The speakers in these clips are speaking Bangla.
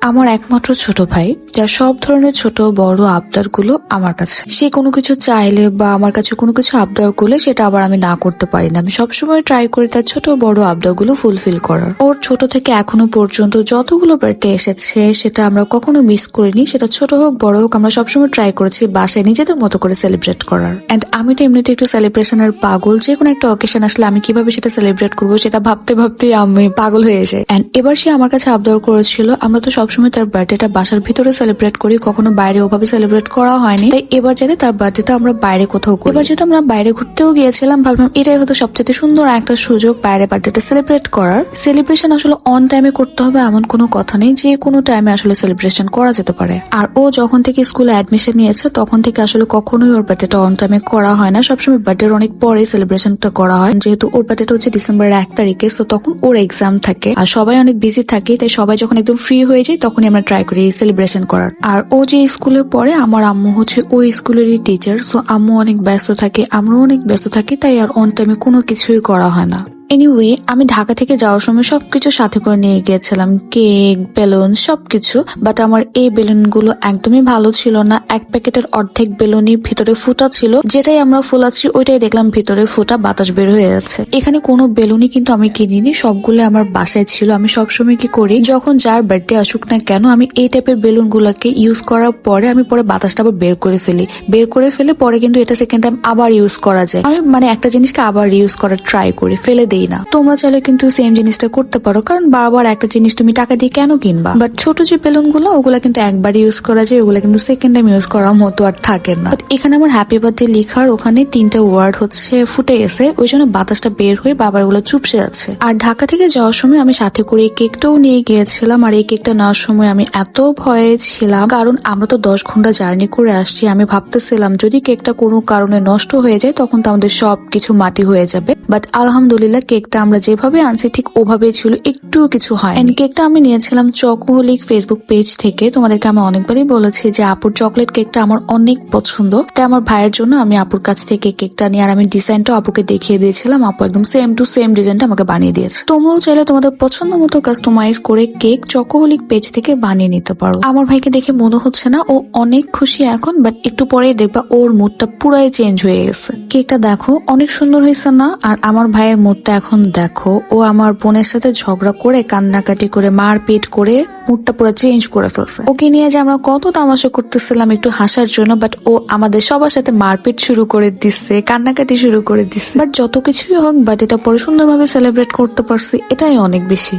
আমার একমাত্র ছোট ভাই, যার সব ধরনের ছোট, বড় আবদারগুলো আমার কাছে। সে কোনো কিছু চাইলে বা আমার কাছে কোনো কিছু আবদার করলে সেটা আবার আমি না করতে পারি না। আমি সবসময় ট্রাই করি তার ছোট বড় আবদারগুলো ফুলফিল করার। ওর ছোট থেকে এখনও পর্যন্ত যতগুলো বার্থডে এসেছে, সেটা আমরা কখনো মিস করিনি। সেটা ছোট হোক, বড় হোক, আমরা সবসময় ট্রাই করেছি বাসায় নিজেদের মতো করে সেলিব্রেট করার। অ্যান্ড আমি তো এমনিতে একটু সেলিব্রেশনের পাগল। যে কোনো একটা অকেশন আসলে আমি কীভাবে সেটা সেলিব্রেট করব, সেটা ভাবতে ভাবতে আমি পাগল হয়ে যাই। অ্যান্ড এবার সে আমার কাছে আবদার করেছিল, আমরা তো সবসময় তার বার্থডেটা বাসার ভিতরে সেলিব্রেট করি, কখনো বাইরে ওভাবে সেলিব্রেট করা হয়নি। তাই এবার যাতে তার বার্থডেটা আমরা বাইরে কোথাও করি। এবার যেহেতু আমরা বাইরে ঘুরতেও গিয়েছিলাম, ভাবলাম এটাই হয়তো সবচেয়ে সুন্দর একটা সুযোগ বাইরে বার্থডেটা সেলিব্রেট করার। সেলিব্রেশন আসলে অন টাইমে করতে হবে এমন কোনো কথা নেই, যে কোনো টাইমে আসলে সেলিব্রেশন করা যেতে পারে। আর ও যখন থেকে স্কুলে অ্যাডমিশন নিয়েছে, তখন থেকে আসলে কখনোই ওর বার্থডেটা অন টাইমে করা হয় না। সবসময় বার্থডের অনেক পরে সেলিব্রেশনটা করা হয়। যেহেতু ওর বার্থডেটা হচ্ছে ডিসেম্বরের এক তারিখে তো তখন ওর এক্সাম থাকে। আর সবাই অনেক বিজি থাকে, তাই সবাই যখন একদম ফ্রি হয়ে যায় তখনই আমরা ট্রাই করি সেলিব্রেশন করার। আর ও যে স্কুলে পড়ে আমার আম্মু হচ্ছে ওই স্কুলেরই টিচার সো আম্মু অনেক ব্যস্ত থাকে, আমরাও অনেক ব্যস্ত থাকি, তাই আর অন টাইমে কোনো কিছুই করা হয় না। এনিওয়ে আমি ঢাকা থেকে যাওয়ার সময় সবকিছু সাথে করে নিয়ে গিয়েছিলাম। কেক, বেলুন, সবকিছু। বাট আমার এই বেলুনগুলো একদমই ভালো ছিল না। এক প্যাকেটের অর্ধেক বেলুনই ভিতরে ফুটা ছিল। যেটাই আমরা ফুলাচ্ছি, ওইটাই দেখলাম ভিতরে ফুটা বাতাস বের হয়ে যাচ্ছে। এখানে কোনো বেলুনই কিন্তু আমি কিনিনি। সবগুলো আমার বাসায় ছিল। আমি সবসময় কি করি, যখন যার বার্থডে আসুক না কেন, আমি এই টাইপের বেলুন গুলাকে ইউজ করার পরে আমি পরে বাতাসটা আবার বের করে ফেলি। বের করে ফেলে পরে কিন্তু এটা সেকেন্ড টাইম আবার ইউজ করা যায়। আমি মানে একটা জিনিসকে আবার ইউজ করার ট্রাই করি। ফেলে দেই না। তোমরা চাইলে কিন্তু সেম জিনিসটা করতে পারো। কারণ বারবার একটা জিনিস তুমি টাকা দিয়ে কেন কিনবা? বাট ছোট যে বেলুনগুলো ওগুলা কিন্তু একবার ইউজ করা যায়, ওগুলো কিন্তু সেকেন্ড টাইম ইউজ করার মতো আর থাকে না। এখানে আমার হ্যাপি বার্থডে লেখার ওখানে তিনটা ওয়ার্ড হচ্ছে ফুটে গেছে। ওই জন্য বাতাসটা বের হয়ে বাবার ওগুলো চুপসে যাচ্ছে আর ঢাকা থেকে যাওয়ার সময় আমি সাথে করে এই কেকটাও নিয়ে গিয়েছিলাম। আর এই কেকটা নেওয়ার সময় আমি এত ভয়ে ছিলাম। কারণ আমরা তো দশ ঘণ্টা জার্নি করে আসছি। আমি ভাবতেছিলাম, যদি কেকটা কোনো কারণে নষ্ট হয়ে যায়, তখন তো আমাদের সব কিছু মাটি হয়ে যাবে। বাট আলহামদুলিল্লাহ কেকটা আমরা যেভাবে আনছি, ঠিক ওভাবেই ছিল একটু কিছু হয় And কেকটা আমি নিয়েছিলাম চকোহলিক ফেসবুক পেজ থেকে। তোমাদেরকে আমি অনেকবারই বলেছি যে আপুর চকলেট কেকটা আমার অনেক পছন্দ। তাই আমার ভাইয়ের জন্য আমি আপুর কাছ থেকে কেকটা নিয়ে, আর আমি ডিজাইনটা আপুকে দেখিয়ে দিয়েছিলাম। আপু একদম সেম টু সেম ডিজাইনটা আমাকে বানিয়ে দিয়েছে। তোমরাও চাইলে তোমাদের পছন্দ মতো কাস্টমাইজ করে কেক চকোহলিক পেজ থেকে বানিয়ে নিতে পারো। আমার ভাইকে দেখে মনে হচ্ছে না, ও অনেক খুশি এখন বাট একটু পরেই দেখবা ওর মুডটা পুরাই চেঞ্জ হয়ে গেছে। কেকটা দেখো, অনেক সুন্দর হয়েছে না? আর আমার ভাইয়ের মুডটা এখন দেখো, ও আমার বোনের সাথে ঝগড়া করে, কান্নাকাটি করে, মারপিট করে মুডটা পুরো চেঞ্জ করে ফেলছে। ওকে নিয়ে যে আমরা কত তামাশা করতেছিলাম, একটু হাসার জন্য বাট ও আমাদের সবার সাথে মারপিট শুরু করে দিচ্ছে কান্নাকাটি শুরু করে দিচ্ছে বাট যত কিছুই হোক বাট এটা পরে সুন্দরভাবে সেলিব্রেট করতে পারছি, এটাই অনেক বেশি।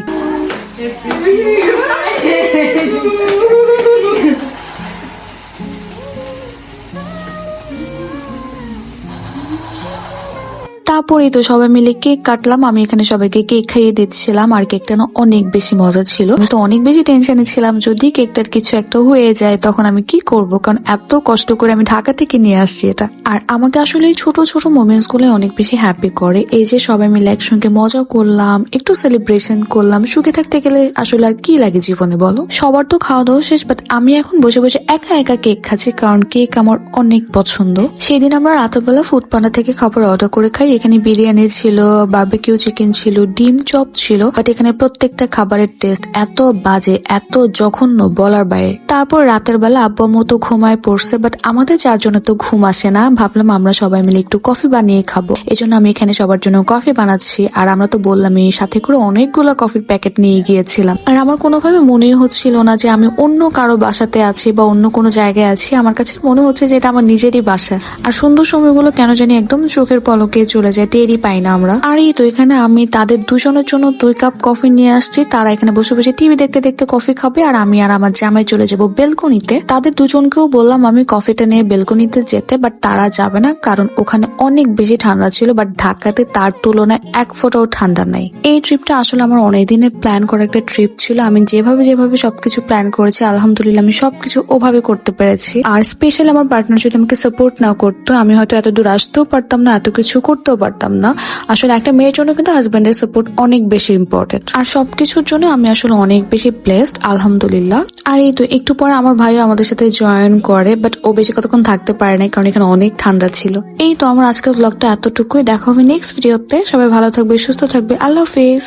তারপরেই তো সবাই মিলে কেক কাটলাম। আমি এখানে সবাইকে কেক খাইয়ে দিচ্ছিলাম আর কেকটা না অনেক বেশি মজা ছিল। তো অনেক বেশি টেনশনে ছিলাম, যদি কেকটার কিছু একটা হয়ে যায় তখন আমি কি করব? কারণ এত কষ্ট করে আমি ঢাকা থেকে নিয়ে আসছি এটা। আর আমাকে আসলে ছোট ছোট মোমেন্টসগুলো অনেক বেশি হ্যাপি করে। এই যে সবাই মিলে একসঙ্গে মজা করলাম, একটু সেলিব্রেশন করলাম। সুখে থাকতে গেলে আসলে আর কি লাগে জীবনে বলো? সবার তো খাওয়া দাওয়া শেষ বাট আমি এখন বসে বসে একা একা কেক খাচ্ছি কারণ কেক আমার অনেক পছন্দ। সেদিন আমরা রাতেরবেলা ফুডপান্ডা থেকে খাবার অর্ডার করে খাই। এখানে বিরিয়ানি ছিল বার্বিকিউ চিকেন ছিল, ডিম চপ ছিল বাট এখানে প্রত্যেকটা খাবারের টেস্ট এত বাজে, এত জঘন্য বলার বাইরে। তারপর রাতের বেলা আব্বা মতো ঘুমায় পড়ছে বাট আমাদের চারজনের তো ঘুম আসে না। ভাবলাম আমরা সবাই মিলে একটু কফি বানিয়ে খাব। এজন্য আমি এখানে সবার জন্য কফি বানাচ্ছি, আর আমরা তো বললাম এই সাথে করে অনেকগুলো কফির প্যাকেট নিয়ে গিয়েছিলাম। আর আমার কোনোভাবে মনেই হচ্ছিল না যে আমি অন্য কারও বাসাতে আছি বা অন্য কোনো জায়গায় আছি। আমার কাছে মনে হচ্ছে যে এটা আমার নিজেরই বাসা। আর সুন্দর সময়গুলো কেন জানি একদম চোখের পলকে চলে যায়। টেরই পাই না আমরা। আর এই তো এখানে আমি তাদের দুজনের জন্য দুই কাপ কফি নিয়ে আসছি। তারা এখানে বসে বসে টিভি দেখতে দেখতে কফি খাবে আর আমি আর আমার জামাই চলে যাব বেলকনিতে। তাদের দুজনকেও বললাম আমি কফিটা নিয়ে বেলকনিতে যেতে বাট তারা যাবে না, কারণ ওখানে অনেক বেশি ঠান্ডা ছিল বাট ঢাকাতে তার তুলনায় এক ফোঁটাও ঠান্ডা নাই। এই ট্রিপটা আসলে আমার অনেক দিনের প্ল্যান করা একটা ট্রিপ ছিল। আমি যেভাবে যেভাবে সবকিছু প্ল্যান করেছি, আলহামদুলিল্লাহ আমি সবকিছু ওভাবে করতে পেরেছি। আর স্পেশাল আমার পার্টনার যদি আমাকে সাপোর্ট না করতো, আমি হয়তো এত দূর আসতেও পারতাম না, এত কিছু করতেও পারতাম। না। আসলে একটা মেয়ের জন্য কিন্তু হাজব্যান্ডের সাপোর্ট অনেক বেশি ইম্পর্টেন্ট আর সবকিছুর জন্য আমি আসলে অনেক বেশি প্লেসড আলহামদুলিল্লাহ। আর এই তো একটু পরে আমার ভাইও আমাদের সাথে জয়েন করে বাট ও বেশি কতক্ষণ থাকতে পারে না কারণ এখানে অনেক ঠান্ডা ছিল। এই তো আমার আজকের ব্লগটা এতটুকুই। দেখা হবে নেক্সট ভিডিওতে সবাই ভালো থাকবে, সুস্থ থাকবে। আল্লাহ হাফেজ।